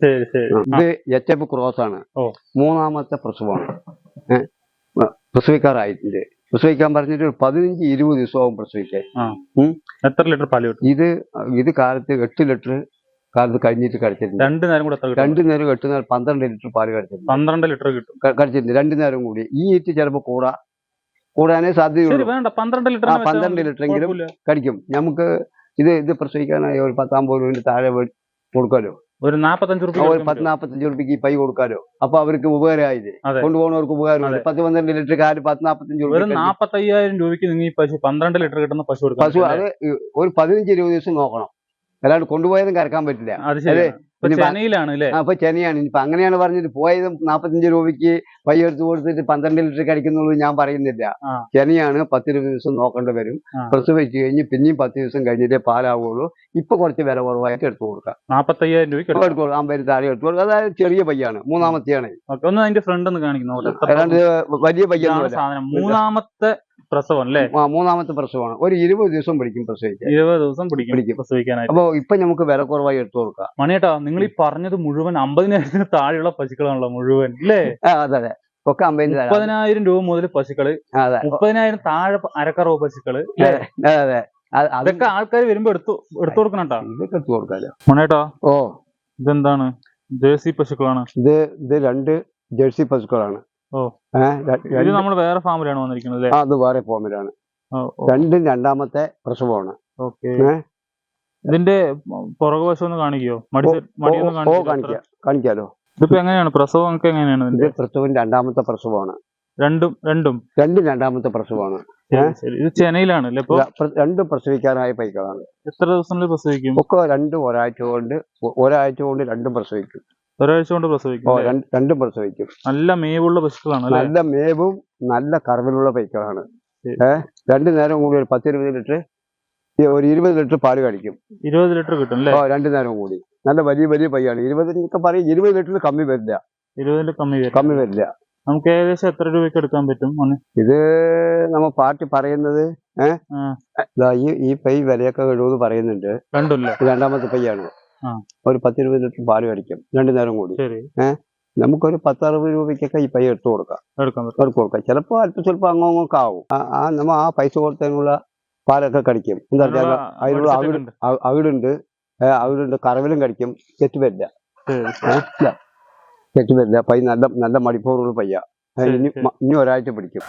ശരി ശരി. ഇത് എച്ച് എഫ് ക്രോസ് ആണ്. മൂന്നാമത്തെ പ്രസവമാണ് പ്രസവിക്കാറായിട്ടുണ്ട് പ്രസവിക്കാൻ പറഞ്ഞിട്ട് ഒരു പതിനഞ്ച് ഇരുപത് ദിവസമാകും പ്രസവിക്കാൻ. എത്ര ലിറ്റർ പാൽ ഇത് ഇത് കാലത്ത് എട്ട് ലിറ്റർ കാലത്ത് കഴിഞ്ഞിട്ട് കഴിച്ചിട്ടുണ്ട് രണ്ട് നേരം കൂടെ രണ്ടു നേരം എട്ട് നേരം പന്ത്രണ്ട് ലിറ്റർ പാൽ കഴിച്ചിട്ടുണ്ട് പന്ത്രണ്ട് ലിറ്റർ കിട്ടും. കഴിച്ചിരുന്നു രണ്ടു നേരം കൂടി. ഈ ഈറ്റ് ചിലപ്പോൾ കൂടാ കൂടാനേ സാധ്യതയുള്ളൂ. വേണ്ട. പന്ത്രണ്ട് ലിറ്റർ 12 ലിറ്ററെങ്കിലും കടിക്കും. നമുക്ക് ഇത് ഇത് പ്രസവിക്കാനായി ഒരു പത്താം പോലും താഴെ കൊടുക്കാലോ. ഒരു നാപ്പത്തഞ്ച് ഒരു റുപ്യ പത്ത് നാപ്പത്തഞ്ച് രൂപയ്ക്ക് ഈ പൈ കൊടുക്കാലോ. അപ്പൊ അവർക്ക് ഉപകാരമായില്ലേ. കൊണ്ടുപോകുന്നവർക്ക് ഉപകാരം. പത്ത് പന്ത്രണ്ട് ലിറ്റർ കാൽ പത്ത് നാപ്പത്തഞ്ച് രൂപ ഒരു നാപ്പത്തയ്യായിരം രൂപയ്ക്ക് നിങ്ങൾ ഈ പശു പന്ത്രണ്ട് ലിറ്റർ കിട്ടുന്ന പശു പശു അത് ഒരു പതിനഞ്ച് ഇരുപത് ദിവസം നോക്കണം. അല്ലാണ്ട് കൊണ്ടുപോയതും കറക്കാൻ പറ്റില്ല. അപ്പൊ ചെനയാണ് ഇനിയിപ്പൊ അങ്ങനെയാണ് പറഞ്ഞിട്ട് പോയത് നാപ്പത്തഞ്ച് രൂപയ്ക്ക് പയ്യെടുത്ത് കൊടുത്തിട്ട് പന്ത്രണ്ട് ലിറ്റർ കടിക്കുന്നുള്ളൂ ഞാൻ പറയുന്നില്ല. ചെനയാണ് പത്ത് രൂപ ദിവസം നോക്കേണ്ടി വരും. പ്രസവിച്ച് കഴിഞ്ഞ് പിന്നെയും പത്ത് ദിവസം കഴിഞ്ഞിട്ടേ പാലാവുള്ളൂ. ഇപ്പൊ കുറച്ച് വില കുറവായിട്ട് എടുത്തു കൊടുക്കാം. നാപ്പത്തയ്യായിരം എടുത്തു കൊടുക്കാം. അമ്പതിന് താഴെ എടുത്തു കൊടുക്കാം. അതായത് ചെറിയ പയ്യാണ് മൂന്നാമത്തെയാണ്. ഒന്ന് അതിന്റെ ഫ്രണ്ട് ഒന്ന് കാണിക്കുന്നു? വലിയ പയ്യാണ് മൂന്നാമത്തെ പ്രസവം അല്ലേ ആ, മൂന്നാമത്തെ പ്രസവമാണ്. ഒരു ഇരുപത് ദിവസം പിടിക്കും പ്രസവിക്കാൻ. ഇരുപത് ദിവസം പിടിക്കും പിടിക്കും. പ്രസവിക്കാനായിട്ട്. അപ്പൊ ഇപ്പൊ നമുക്ക് വില കുറവായി എടുത്തു കൊടുക്കാം. മണിയേട്ടാ നിങ്ങൾ ഈ പറഞ്ഞത് മുഴുവൻ അമ്പതിനായിരത്തിന് താഴെയുള്ള പശുക്കളാണല്ലോ മുഴുവൻ അല്ലേ അതെ അതെ. ഒക്കെ അമ്പതിന് താഴെ മുപ്പതിനായിരം രൂപ മുതൽ പശുക്കൾ അതെ. മുപ്പതിനായിരം താഴെ അരക്കറവ് പശുക്കൾ അതെ അതെ അത്. അത് അതൊക്കെ ആൾക്കാർ വരുമ്പോ എടുത്തു എടുത്തു കൊടുക്കണം കേട്ടാ. ഇതൊക്കെ എടുത്തു കൊടുക്കാലോ. മണേട്ടാ ഓ. ഇതെന്താണ്? ജേഴ്സി പശുക്കളാണ്. ഇത് ഇത് രണ്ട് ജേഴ്സി പശുക്കളാണ്. നമ്മൾ വേറെ ഫാമിലാണ് വന്നിരിക്കുന്നത് അത് വേറെ ഫോമിലാണ് രണ്ടും രണ്ടാമത്തെ പ്രസവമാണ്. ഇതിന്റെ പുറകുവശം ഒന്ന് കാണിക്കോ? കാണിക്കോ കാണിക്കാം കാണിക്കാലോ? ഇതിപ്പോ എങ്ങനെയാണ്? പ്രസവം ഒക്കെ എങ്ങനെയാണ് ഇത് പ്രസവം രണ്ടാമത്തെ പ്രസവമാണ്. രണ്ടും രണ്ടും? രണ്ടും രണ്ടാമത്തെ പ്രസവമാണ്. ഇത് ചെന്നൈയിലാണ് രണ്ടും പ്രസവിക്കാനായ പൈക്കളാണ്. എത്ര ദിവസങ്ങളിൽ പ്രസവിക്കും? ഒക്കെ രണ്ടും ഒരാഴ്ച കൊണ്ട് ഒരാഴ്ച കൊണ്ട് രണ്ടും പ്രസവിക്കും. ഒരാഴ്ച കൊണ്ട് പ്രസവിക്കും ഓ? രണ്ട്- പ്രസവിക്കും. നല്ല മേവുള്ള പശുക്കളാണ് അല്ലേ? നല്ല മേവും നല്ല കറവിലുള്ള പൈക്കളാണ്. ശരി. ഏ രണ്ടു നേരം കൂടി ഒരു പത്ത് ഇരുപത് ലിറ്റർ ഒരു ഇരുപത് ലിറ്റർ പാൽ കഴിക്കും. ഇരുപത് ലിറ്റർ കിട്ടും അല്ലേ? ഓ രണ്ടു നേരം കൂടി. നല്ല വലിയ വലിയ പയ്യാണ്. ഇരുപതിനൊക്കെ പറയും ഇരുപത് ലിറ്ററിൽ കമ്മി വരില്ല. ഇരുപതിന്റെ കമ്മി വരും കമ്മി വരില്ല. നമുക്ക് ഏകദേശം എത്ര രൂപയ്ക്ക് എടുക്കാൻ പറ്റും മോനെ? ഇത് നമ്മ പാർട്ടി പറയുന്നത് ഏഹ് ആ. ഈ ഈ പൈ വിലയൊക്കെ വരുമെന്ന് പറയുന്നുണ്ട്. ഇത് രണ്ടാമത്തെ പയ്യാണ്. ഒരു പത്തിരുപത് ലിറ്റർ പാൽ കഴിക്കും. രണ്ടു നേരം കൂടി. ഏഹ് നമുക്കൊരു പത്തറുപത് രൂപയ്ക്കൊക്കെ ഈ പൈ എടുത്തു കൊടുക്കാം. എടുത്തു കൊടുക്കാം. ചിലപ്പോൾ അല്പം സ്വല്പം അങ്ങോങ്ങൊക്കെ ആവും. ആ ആ നമ്മ ആ പൈസ കൊടുത്തതിനുള്ള പാലൊക്കെ കടിക്കും. എന്താ വെച്ചാൽ അതിനുള്ള അവിട് അവിടുണ്ട്. അവിടുണ്ട്. കറവിലും കടിക്കും. തെറ്റ് വരില്ല. തെറ്റ് വരില്ല. പൈ നല്ല നല്ല മടിപ്പോറുള്ള പയ്യ. ഇനി ഇനി ഒരാഴ്ച പിടിക്കും.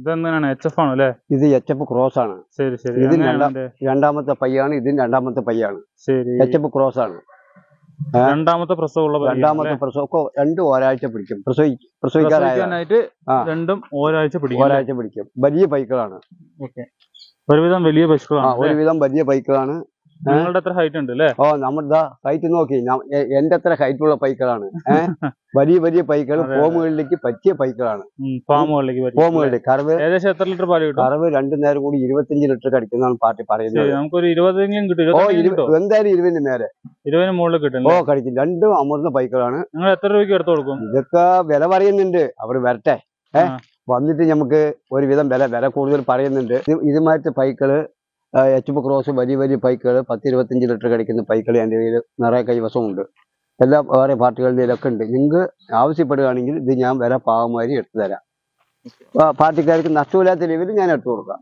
ഇതെന്താണ് എച്ച് എഫ് ആണോ അല്ലേ? ഇത് എച്ച് എഫ് ക്രോസ് ആണ്. ശരി ശരി. ഇത് രണ്ടാമത്തെ പയ്യാണ് ഇത് രണ്ടാമത്തെ പയ്യാണ്. ശരി. എച്ച് എഫ് ക്രോസ് ആണ്. രണ്ടാമത്തെ പ്രസവമുള്ള രണ്ടാമത്തെ പ്രസവം. രണ്ടും ഒരാഴ്ച പിടിക്കും. പ്രസവി പ്രസവിക്കാനായിട്ട് രണ്ടും ഒരാഴ്ച പിടിക്കും? ഒരാഴ്ച പിടിക്കും. വലിയ പൈക്കളാണ്. ഓക്കെ. ഒരുവിധം വലിയ പശുക്കളാണ് ഒരുവിധം വലിയ പൈക്കളാണ്. നിങ്ങളുടെ അത്ര ഹൈറ്റ് ഉണ്ട് അല്ലേ ഓ നമ്മുടെ ഹൈറ്റ് നോക്കി. എന്റെ അത്ര ഹൈറ്റ് ഉള്ള പൈക്കളാണ്. വലിയ വലിയ പൈക്കൾ. ഫോമുകളിലേക്ക് പറ്റിയ പൈക്കളാണ്. ഫോമുകളിലേക്ക് കറവ് ഏകദേശം എത്ര ലിറ്റർ പാൽ കിട്ടും? കറവ് രണ്ടു നേരം കൂടി ഇരുപത്തിയഞ്ച് ലിറ്റർ കടിക്കുന്നതാണ് പാർട്ടി പറയുന്നത്. നമുക്കൊരു ഇരുപതെങ്കിലും കിട്ടും. ഓ എന്തായാലും ഇരുപതിന് മേലെ ഇരുപതിന് മുകളിൽ കിട്ടും ഓ കടിക്കും. രണ്ടും അമർന്ന പൈക്കളാണ്. നിങ്ങൾ എത്ര രൂപയ്ക്ക് എടുത്തു കൊടുക്കും? ഇതൊക്കെ വില പറയുന്നുണ്ട്. അവർ വരട്ടെ. വന്നിട്ട് നമുക്ക് ഒരുവിധം വില വില കൂടുതൽ പറയുന്നുണ്ട്. ഇതുമായിട്ട് പൈക്കൾ എച്ച് ക്രോസ് വലിയ വലിയ പൈക്കൾ പത്ത് ഇരുപത്തഞ്ച് ലിറ്റർ കടിക്കുന്ന പൈക്കൾ എന്റെ കയ്യിൽ നിറയെ കൈവശമുണ്ട്. എല്ലാ വേറെ പാർട്ടികളുടെ ഇതിലൊക്കെ ഉണ്ട്. നിങ്ങൾക്ക് ആവശ്യപ്പെടുകയാണെങ്കിൽ ഇത് ഞാൻ വില പാവമാരി എടുത്തു തരാം. പാർട്ടിക്കാർക്ക് നഷ്ടമില്ലാത്ത രീതിയിൽ ഞാൻ എടുത്തു കൊടുക്കാം.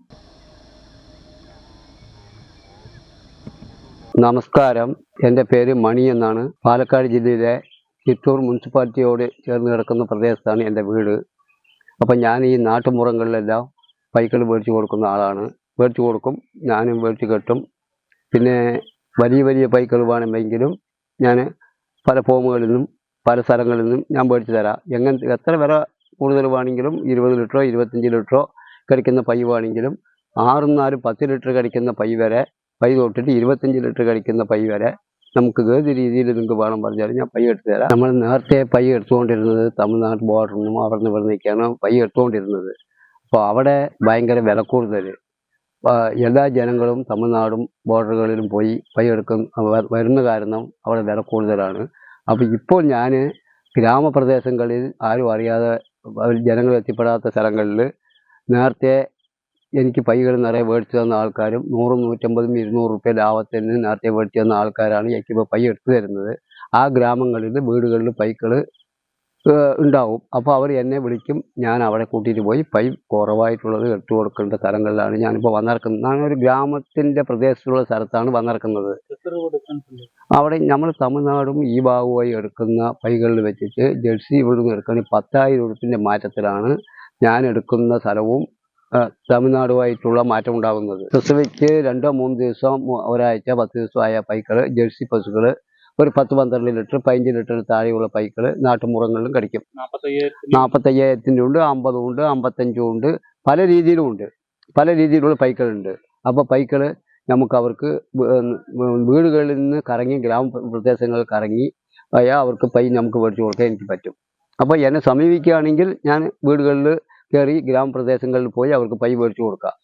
നമസ്കാരം. എന്റെ പേര് മണി എന്നാണ്. പാലക്കാട് ജില്ലയിലെ ചിറ്റൂർ മുനിസിപ്പാലിറ്റിയോട് ചേർന്ന് കിടക്കുന്ന പ്രദേശത്താണ് എന്റെ വീട്. അപ്പം ഞാൻ ഈ നാട്ടുമുറങ്ങളിലെല്ലാം പൈക്കൾ മേടിച്ച് കൊടുക്കുന്ന ആളാണ്. മേടിച്ച് കൊടുക്കും ഞാനും മേടിച്ച് കെട്ടും. പിന്നെ വലിയ വലിയ പൈക്കൾ വേണമെങ്കിലും ഞാൻ പല ഫോമുകളിൽ നിന്നും പല സ്ഥലങ്ങളിൽ നിന്നും ഞാൻ മേടിച്ച് തരാം. എങ്ങനെ എത്ര വില കൂടുതൽ വേണമെങ്കിലും ഇരുപത് ലിറ്ററോ ഇരുപത്തഞ്ച് ലിറ്ററോ കടിക്കുന്ന പൈ വേണമെങ്കിലും ആറും നാലും പത്ത് ലിറ്റർ കടിക്കുന്ന പൈ വരെ പൈ തൊട്ടിട്ട് ഇരുപത്തഞ്ച് ലിറ്റർ കടിക്കുന്ന പൈ വരെ നമുക്ക് ഏത് രീതിയിൽ നിങ്ങൾക്ക് വേണം പറഞ്ഞാലും ഞാൻ പൈ എടുത്തു തരാം. നമ്മൾ നേരത്തെ പൈ എടുത്തുകൊണ്ടിരുന്നത് തമിഴ്നാട് ബോർഡറിൽ നിന്നും അവിടെ നിന്ന് ഇവിടെ നിന്നൊക്കെയാണ് പൈ എടുത്തുകൊണ്ടിരുന്നത്. അപ്പോൾ അവിടെ ഭയങ്കര വില കൂടുതൽ എല്ലാ ജനങ്ങളും തമിഴ്നാടും ബോർഡറുകളിലും പോയി പയ്യെടുക്കും വരുന്ന കാരണം അവിടെ വില കൂടുതലാണ്. അപ്പോൾ ഇപ്പോൾ ഞാൻ ഗ്രാമപ്രദേശങ്ങളിൽ ആരും അറിയാതെ ജനങ്ങൾ എത്തിപ്പെടാത്ത സ്ഥലങ്ങളിൽ നേരത്തെ എനിക്ക് പൈകൾ നിറയെ മേടിച്ചു തന്ന ആൾക്കാരും നൂറും നൂറ്റമ്പതും ഇരുന്നൂറ് റുപ്യ ലാഭത്തിന് നേരത്തെ മേടിച്ചു തന്ന ആൾക്കാരാണ് എനിക്കിപ്പോൾ പൈ എടുത്തു തരുന്നത്. ആ ഗ്രാമങ്ങളിൽ വീടുകളിൽ പൈക്കൾ ഉണ്ടാവും. അപ്പോൾ അവർ എന്നെ വിളിക്കും. ഞാൻ അവിടെ കൂട്ടിയിട്ട് പോയി. പൈ കുറവായിട്ടുള്ളത് എടുത്തു കൊടുക്കേണ്ട സ്ഥലങ്ങളിലാണ് ഞാനിപ്പോൾ വന്നിറക്കുന്നത്. ഞാനൊരു ഗ്രാമത്തിന്റെ പ്രദേശത്തുള്ള സ്ഥലത്താണ് വന്നിറക്കുന്നത്. അവിടെ നമ്മൾ തമിഴ്നാടും ഈ ഭാഗവുമായി എടുക്കുന്ന പൈകളിൽ വെച്ചിട്ട് ജേഴ്സി ഇവിടെ നിന്ന് എടുക്കുകയാണെങ്കിൽ പത്തായിരം ഉടുപ്പിന്റെ മാറ്റത്തിലാണ് ഞാൻ എടുക്കുന്ന സ്ഥലവും തമിഴ്നാടുമായിട്ടുള്ള മാറ്റം ഉണ്ടാകുന്നത്. പ്രസവിച്ച് രണ്ടോ മൂന്ന് ദിവസം ഒരാഴ്ച പത്ത് ദിവസമായ പൈക്കൾ ജേഴ്സി പശുക്കൾ ഒരു പത്ത് പന്ത്രണ്ട് ലിറ്റർ പതിനഞ്ച് ലിറ്റർ താഴെയുള്ള പൈക്കൾ നാട്ടുമുറങ്ങളിലും കടിക്കും. നാൽപ്പത്തയ്യായിരത്തിന്റെ ഉണ്ട് അമ്പതും ഉണ്ട് അമ്പത്തഞ്ചും ഉണ്ട്. പല രീതിയിലും ഉണ്ട്. പല രീതിയിലുള്ള പൈക്കളുണ്ട്. അപ്പോൾ പൈക്കൾ നമുക്ക് അവർക്ക് വീടുകളിൽ നിന്ന് കറങ്ങി ഗ്രാമപ്രദേശങ്ങളിൽ കറങ്ങി അയാൾ അവർക്ക് പൈ നമുക്ക് മേടിച്ചു കൊടുക്കാൻ എനിക്ക് പറ്റും. അപ്പോൾ എന്നെ സമീപിക്കുകയാണെങ്കിൽ ഞാൻ വീടുകളിൽ കയറി ഗ്രാമപ്രദേശങ്ങളിൽ പോയി അവർക്ക് പൈ മേടിച്ചു കൊടുക്കാം.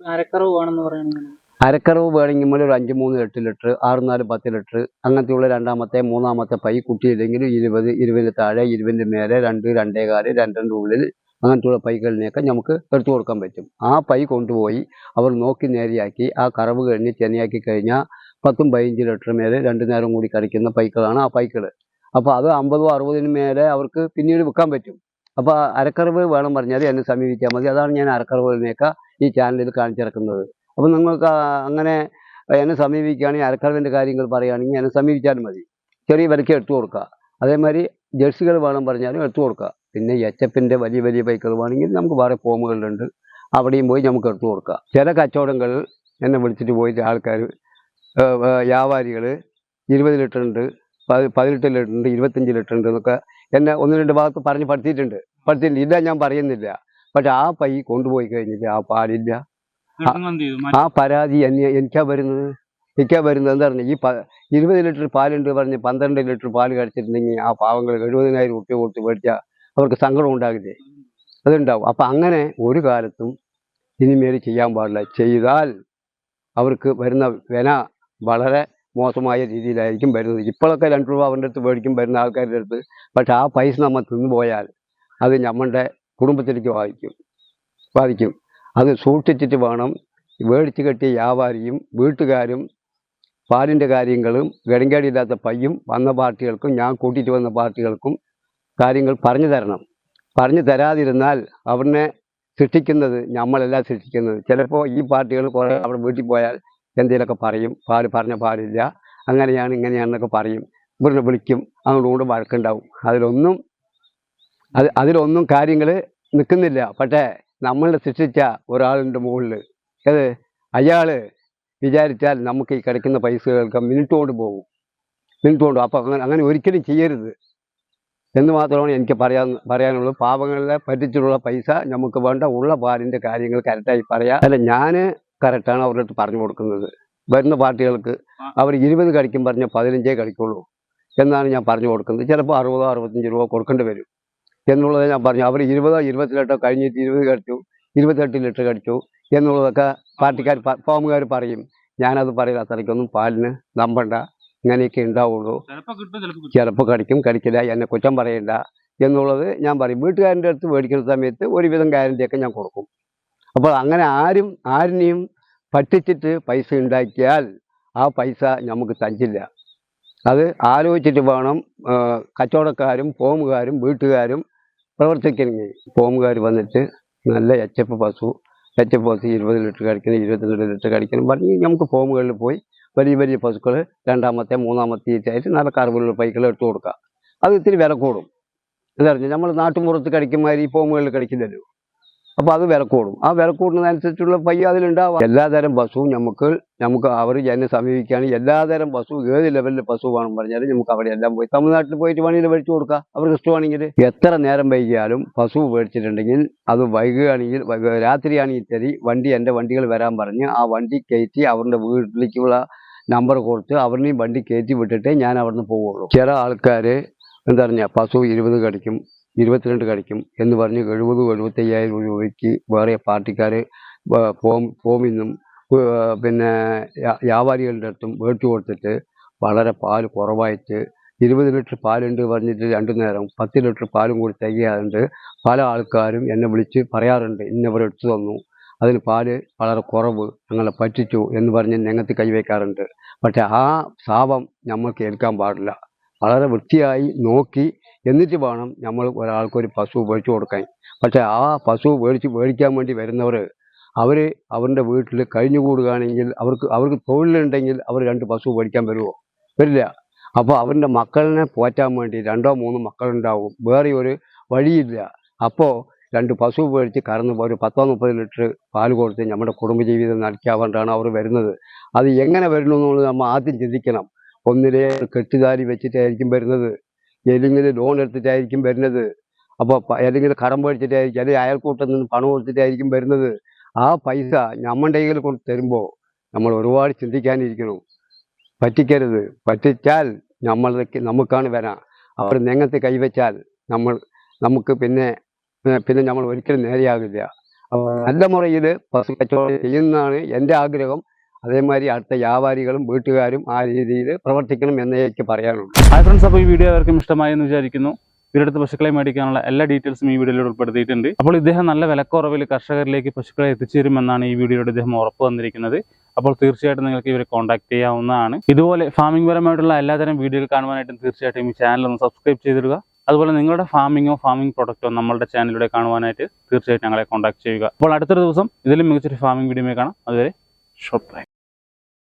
അരക്കറവ് വേണമെന്ന് പറയുന്നത് അരക്കറവ് വേണമെങ്കിൽ ഒരു അഞ്ച് മൂന്ന് എട്ട് ലിറ്റർ ആറ് നാല് പത്ത് ലിറ്റർ അങ്ങനത്തെയുള്ള രണ്ടാമത്തെ മൂന്നാമത്തെ പൈ കുട്ടിയില്ലെങ്കിൽ ഇരുപത് ഇരുപതിന് താഴെ ഇരുപതിന്റെ മേലെ രണ്ട് രണ്ടേകാൽ രണ്ടിന്റെ ഉള്ളിൽ അങ്ങനത്തെയുള്ള പൈകളിനെയൊക്കെ നമുക്ക് എടുത്തു കൊടുക്കാൻ പറ്റും. ആ പൈ കൊണ്ടുപോയി അവർ നോക്കി നേരെയാക്കി ആ കറവ് കഴിഞ്ഞ് ചെനയാക്കി കഴിഞ്ഞാൽ പത്തും പതിനഞ്ച് ലിറ്റർ മേലെ രണ്ട് നേരം കൂടി കടിക്കുന്ന പൈക്കളാണ് ആ പൈക്കൾ അപ്പോൾ അത് അമ്പതോ അറുപതിന് മേലെ അവർക്ക് പിന്നീട് വിൽക്കാൻ പറ്റും. അപ്പോൾ അരക്കറവ് വേണം പറഞ്ഞാൽ എന്നെ സമീപിച്ചാൽ മതി. അതാണ് ഞാൻ അരക്കറവിനെയൊക്കെ ഈ ചാനലിൽ കാണിച്ചിറക്കുന്നത്. അപ്പോൾ നിങ്ങൾക്ക് അങ്ങനെ എന്നെ സമീപിക്കുകയാണെങ്കിൽ അരക്കറവിന്റെ കാര്യങ്ങൾ പറയുകയാണെങ്കിൽ എന്നെ സമീപിച്ചാലും മതി. ചെറിയ വിലയ്ക്ക് എടുത്തു കൊടുക്കുക. അതേമാതിരി ജേഴ്സികൾ വേണം പറഞ്ഞാലും എടുത്തു കൊടുക്കുക. പിന്നെ എച്ച് എഫിന്റെ വലിയ വലിയ ബൈക്കുകൾ വേണമെങ്കിൽ നമുക്ക് വേറെ ഫോമുകളുണ്ട്. അവിടെയും പോയി നമുക്ക് എടുത്തു കൊടുക്കുക. ചില കച്ചവടങ്ങളിൽ എന്നെ വിളിച്ചിട്ട് പോയിട്ട് ആൾക്കാർ വ്യാപാരികൾ ഇരുപത് ലിറ്റർ ഉണ്ട് പതി പതിനെട്ട് ലിറ്റർ ഉണ്ട് ഇരുപത്തഞ്ച് ലിറ്റർ ഉണ്ട് എന്നൊക്കെ എന്നെ ഒന്ന് രണ്ട് ഭാഗത്ത് പറഞ്ഞ് പഠിച്ചിട്ടുണ്ട്. പഠിച്ചിട്ടുണ്ട്. ഇല്ല ഞാൻ പറയുന്നില്ല. പക്ഷെ ആ പൈ കൊണ്ടുപോയി കഴിഞ്ഞിട്ട് ആ പാലില്ല. ആ പരാതി എന്നെ എനിക്കാ വരുന്നത്? എനിക്കാ വരുന്നത്? എന്താ പറഞ്ഞ? ഈ ഇരുപത് ലിറ്റർ പാലുണ്ട് പറഞ്ഞ് പന്ത്രണ്ട് ലിറ്റർ പാൽ കഴിച്ചിട്ടുണ്ടെങ്കിൽ ആ പാവങ്ങൾ എഴുപതിനായിരം റുപ്യ കൊടുത്ത് മേടിച്ചാൽ അവർക്ക് സങ്കടം ഉണ്ടാകില്ലേ? അതുണ്ടാവും. അപ്പം അങ്ങനെ ഒരു കാലത്തും ഇനിമേൽ ചെയ്യാൻ പാടില്ല. ചെയ്താൽ അവർക്ക് വരുന്ന വില വളരെ മോശമായ രീതിയിലായിരിക്കും വരുന്നത്. ഇപ്പോഴൊക്കെ രണ്ട് രൂപ അവരുടെ അടുത്ത് മേടിക്കും വരുന്ന ആൾക്കാരുടെ അടുത്ത്. പക്ഷെ ആ പൈസ നമ്മൾ തിന്നു പോയാൽ അത് നമ്മളുടെ കുടുംബത്തിലേക്ക് ബാധിക്കും ബാധിക്കും അത് സൂക്ഷിച്ചിട്ട് വേണം മേടിച്ച് കെട്ടിയ വ്യാപാരിയും വീട്ടുകാരും പാലിന്റെ കാര്യങ്ങളും ഗടങ്കടിയില്ലാത്ത പയ്യും വന്ന പാർട്ടികൾക്കും ഞാൻ കൂട്ടിയിട്ട് വന്ന പാർട്ടികൾക്കും കാര്യങ്ങൾ പറഞ്ഞു തരണം. പറഞ്ഞു തരാതിരുന്നാൽ അവനെ സൃഷ്ടിക്കുന്നത് നമ്മളല്ല സൃഷ്ടിക്കുന്നത് ചിലപ്പോൾ ഈ പാർട്ടികൾ കുറേ അവിടെ വീട്ടിൽ പോയാൽ എന്തെങ്കിലുമൊക്കെ പറയും. പാൽ പറഞ്ഞ പാലില്ല. അങ്ങനെയാണ് ഇങ്ങനെയാണെന്നൊക്കെ പറയും. ഇവരുടെ വിളിക്കും. അങ്ങോട്ടും വഴക്കുണ്ടാവും. അതിലൊന്നും അത് അതിലൊന്നും കാര്യങ്ങൾ നിൽക്കുന്നില്ല. പക്ഷേ നമ്മളെ സൃഷ്ടിച്ച ഒരാളിന്റെ മുകളിൽ അത് അയാൾ വിചാരിച്ചാൽ നമുക്ക് ഈ കിടക്കുന്ന പൈസകൾക്ക് മിനിറ്റ് കൊണ്ട് പോകും. മിനിറ്റ് കൊണ്ട് അപ്പോൾ അങ്ങനെ അങ്ങനെ ഒരിക്കലും ചെയ്യരുത്. എന്ന് മാത്രമാണ് എനിക്ക് പറയാൻ പറയാനുള്ളത്. പാവങ്ങളെ പറ്റിച്ചുള്ള പൈസ നമുക്ക് വേണ്ട. ഉള്ള പാലിന്റെ കാര്യങ്ങൾ കറക്റ്റായി പറയാം. അല്ല ഞാൻ കറക്റ്റാണ് അവരുടെ പറഞ്ഞു കൊടുക്കുന്നത്. വരുന്ന പാർട്ടികൾക്ക് അവർ ഇരുപത് കടിക്കും പറഞ്ഞ പതിനഞ്ചേ കടിക്കുള്ളൂ. എന്നാണ് ഞാൻ പറഞ്ഞു കൊടുക്കുന്നത്. ചിലപ്പോൾ അറുപതോ അറുപത്തഞ്ച് രൂപ കൊടുക്കേണ്ടി വരും. എന്നുള്ളത് ഞാൻ പറഞ്ഞു. അവർ ഇരുപതോ ഇരുപത്തിരട്ടോ കഴിഞ്ഞിട്ട് ഇരുപത് കടിച്ചു ഇരുപത്തെട്ട് ലിറ്റർ കടിച്ചു എന്നുള്ളതൊക്കെ പാർട്ടിക്കാർ ഫോമുകാർ പറയും. ഞാനത് പറയില്ല അത്രയ്ക്കൊന്നും പാലിന് നമ്പണ്ട. ഇങ്ങനെയൊക്കെ ഉണ്ടാവുള്ളൂ. ചിലപ്പോൾ കടിക്കും കടിക്കില്ല എന്നെ കുറ്റം പറയണ്ട എന്നുള്ളത് ഞാൻ പറയും. വീട്ടുകാരന്റെ അടുത്ത് മേടിക്കുന്ന സമയത്ത് ഒരുവിധം ഗ്യാരന്റിയൊക്കെ ഞാൻ കൊടുക്കും. അപ്പോൾ അങ്ങനെ ആരും ആരിനെയും പറ്റിച്ചിട്ട് പൈസ ഉണ്ടാക്കിയാൽ ആ പൈസ നമുക്ക് തഞ്ചില്ല അത് ആലോചിച്ചിട്ട് വേണം കച്ചവടക്കാരും ഫോമുകാരും വീട്ടുകാരും പ്രവർത്തിക്കണമെങ്കിൽ ഫോമുകാർ വന്നിട്ട് നല്ല എച്ച് എഫ് പശു എച്ച് എഫ് പശു ഇരുപത് ലിറ്റർ കടിക്കണം ഇരുപത്തിരണ്ട് ലിറ്റർ കടിക്കണം പറഞ്ഞ് നമുക്ക് ഫോമുകളിൽ പോയി വലിയ വലിയ പശുക്കൾ രണ്ടാമത്തെ മൂന്നാമത്തെ ആയിട്ട് നല്ല കറവുള്ള പൈക്കൾ എടുത്തു കൊടുക്കുക അത് ഇത്തിരി വില കൂടും. എന്താ പറഞ്ഞാൽ നമ്മൾ നാട്ടുമ്പുറത്ത് കടിക്കുമാതിരി ഈ ഫോമുകളിൽ കടിക്കില്ലല്ലോ അപ്പോൾ അത് വില ആ വില കൂടുന്നതനുസരിച്ചുള്ള പയ്യ അതിലുണ്ടാവാം. എല്ലാതരം ബസ്സും നമുക്ക് നമുക്ക് അവർ എന്നെ സമീപിക്കുകയാണെങ്കിൽ എല്ലാതരം ബസ്സും ഏത് ലെവലിലെ ബസ് വേണം പറഞ്ഞാലും നമുക്ക് അവിടെ എല്ലാം പോയി. തമിഴ്നാട്ടിൽ പോയിട്ട് വേണമെങ്കിൽ മേടിച്ചു കൊടുക്കാം. അവർക്ക് ഇഷ്ടമാണെങ്കിൽ. എത്ര നേരം വൈകിയാലും ബസ് മേടിച്ചിട്ടുണ്ടെങ്കിൽ അത് വൈകുകയാണെങ്കിൽ വൈക- രാത്രിയാണെങ്കിൽ ശരി വണ്ടി എന്റെ വണ്ടികൾ വരാൻ പറഞ്ഞ് ആ വണ്ടി കയറ്റി അവരുടെ വീട്ടിലേക്കുള്ള നമ്പർ കൊടുത്ത് അവരുടെയും വണ്ടി കയറ്റി വിട്ടിട്ടേ ഞാൻ അവിടുന്ന് പോവുള്ളൂ. ചില ആൾക്കാർ എന്താ പറഞ്ഞാൽ പശു ഇരുപത് കടിക്കും. ഇരുപത്തിരണ്ട് കളിക്കും എന്ന് പറഞ്ഞ് എഴുപതും എഴുപത്തയ്യായിരം രൂപയ്ക്ക് വേറെ പാർട്ടിക്കാർ ഫോം ഫോമിൽ നിന്നും പിന്നെ വ്യാ- വ്യാപാരികളുടെ അടുത്തും മേടിച്ചു കൊടുത്തിട്ട് വളരെ പാൽ കുറവായിട്ട് ഇരുപത് ലിറ്റർ പാലുണ്ട് പറഞ്ഞിട്ട് രണ്ടു നേരം പത്ത് ലിറ്റർ പാലും കൂടി തികയാറുണ്ട് പല ആൾക്കാരും എന്നെ വിളിച്ച് പറയാറുണ്ട് ഇന്നവർ എടുത്തു തന്നു. അതിന് പാൽ വളരെ കുറവ് ഞങ്ങളെ പറ്റിച്ചു എന്ന് പറഞ്ഞ് ഞങ്ങൾക്ക് കൈവയ്ക്കാറുണ്ട് പക്ഷെ ആ ശാപം നമ്മൾക്ക് ഏൽക്കാൻ പാടില്ല. വളരെ വൃത്തിയായി നോക്കി എന്നിട്ട് വേണം നമ്മൾ ഒരാൾക്കൊരു പശു മേടിച്ചു കൊടുക്കാൻ. പക്ഷെ ആ പശു മേടിച്ച് മേടിക്കാൻ വേണ്ടി വരുന്നവർ അവർ അവരുടെ വീട്ടിൽ കഴിഞ്ഞുകൂടുകയാണെങ്കിൽ അവർക്ക് അവർക്ക് തൊഴിലുണ്ടെങ്കിൽ അവർ രണ്ട് പശു മേടിക്കാൻ വരുമോ വരില്ല. അപ്പോൾ അവരുടെ മക്കളിനെ പോറ്റാൻ വേണ്ടി രണ്ടോ മൂന്നോ മക്കളുണ്ടാവും. വേറെ ഒരു വഴിയില്ല. അപ്പോൾ രണ്ട് പശു മേടിച്ച് കറന്ന് ഒരു പത്തോ മുപ്പത് ലിറ്റർ പാൽ കൊടുത്ത് നമ്മുടെ കുടുംബജീവിതം നയിക്കാവേണ്ടാണ് അവർ വരുന്നത്. അത് എങ്ങനെ വരുന്നു എന്നുള്ളത് നമ്മൾ ആദ്യം ചിന്തിക്കണം. ഒന്നിലെ കെട്ടുകാരി വെച്ചിട്ടായിരിക്കും വരുന്നത്. ഏതെങ്കിലും ലോൺ എടുത്തിട്ടായിരിക്കും വരുന്നത്. അപ്പോൾ ഏതെങ്കിലും കടം മേടിച്ചിട്ടായിരിക്കും അല്ലെങ്കിൽ അയൽക്കൂട്ടം നിന്ന് പണം കൊടുത്തിട്ടായിരിക്കും വരുന്നത്. ആ പൈസ നമ്മുടെ കയ്യിൽ കൊണ്ട് തരുമ്പോൾ നമ്മൾ ഒരുപാട് ചിന്തിക്കാനിരിക്കണം. പറ്റിക്കരുത്. പറ്റിച്ചാൽ നമ്മൾക്ക് നമുക്കാണ് വരാം അവർ നെങ്ങത്ത് കൈവച്ചാൽ നമ്മൾ നമുക്ക് പിന്നെ പിന്നെ നമ്മൾ ഒരിക്കലും നേരെയാകില്ല. അപ്പോൾ നല്ല മുറയിൽ പശു കച്ചവടം ചെയ്യുന്നതാണ് എന്റെ ആഗ്രഹം. അതേമാതിരി അടുത്ത വ്യാപാരികളും വീട്ടുകാരും ആ രീതിയിൽ പ്രവർത്തിക്കണം എന്നേ എനിക്ക് പറയാനുള്ളൂ. ഹായ് ഫ്രണ്ട്സ് അപ്പോൾ ഈ വീഡിയോ അവർക്കും ഇഷ്ടമായി എന്ന് വിചാരിക്കുന്നു. ഇവരടുത്ത് പശുക്കളെ മേടിക്കാനുള്ള എല്ലാ ഡീറ്റെയിൽസും ഈ വീഡിയോയിൽ ഉൾപ്പെടുത്തിയിട്ടുണ്ട്. അപ്പോൾ ഇദ്ദേഹം നല്ല വിലക്കുറവിൽ കർഷകരിലേക്ക് പശുക്കളെ എത്തിച്ചേരുമെന്നാണ് ഈ വീഡിയോയുടെ ഇദ്ദേഹം ഉറപ്പ് വന്നിരിക്കുന്നത് അപ്പോൾ തീർച്ചയായിട്ടും നിങ്ങൾക്ക് ഇവരെ കോൺടാക്ട് ചെയ്യാവുന്നതാണ്. ഇതുപോലെ ഫാമിംഗ് പരമായിട്ടുള്ള എല്ലാതരം വീഡിയോകൾ കാണുവാനായിട്ടും തീർച്ചയായിട്ടും ഈ ചാനൽ ഒന്ന് സബ്സ്ക്രൈബ് ചെയ്തിടുക. അതുപോലെ നിങ്ങളുടെ ഫാമിങ്ങോ ഫാമിംഗ് പ്രൊഡക്റ്റോ നമ്മളുടെ ചാനലിലൂടെ കാണുവാനായിട്ട് തീർച്ചയായിട്ടും ഞങ്ങളെ കോൺടാക്ട് ചെയ്യുക. അപ്പോൾ അടുത്തൊരു ദിവസം ഇതിലും മികച്ചൊരു ഫാമിംഗ് വീഡിയോ കാണാം. അതുവരെ সব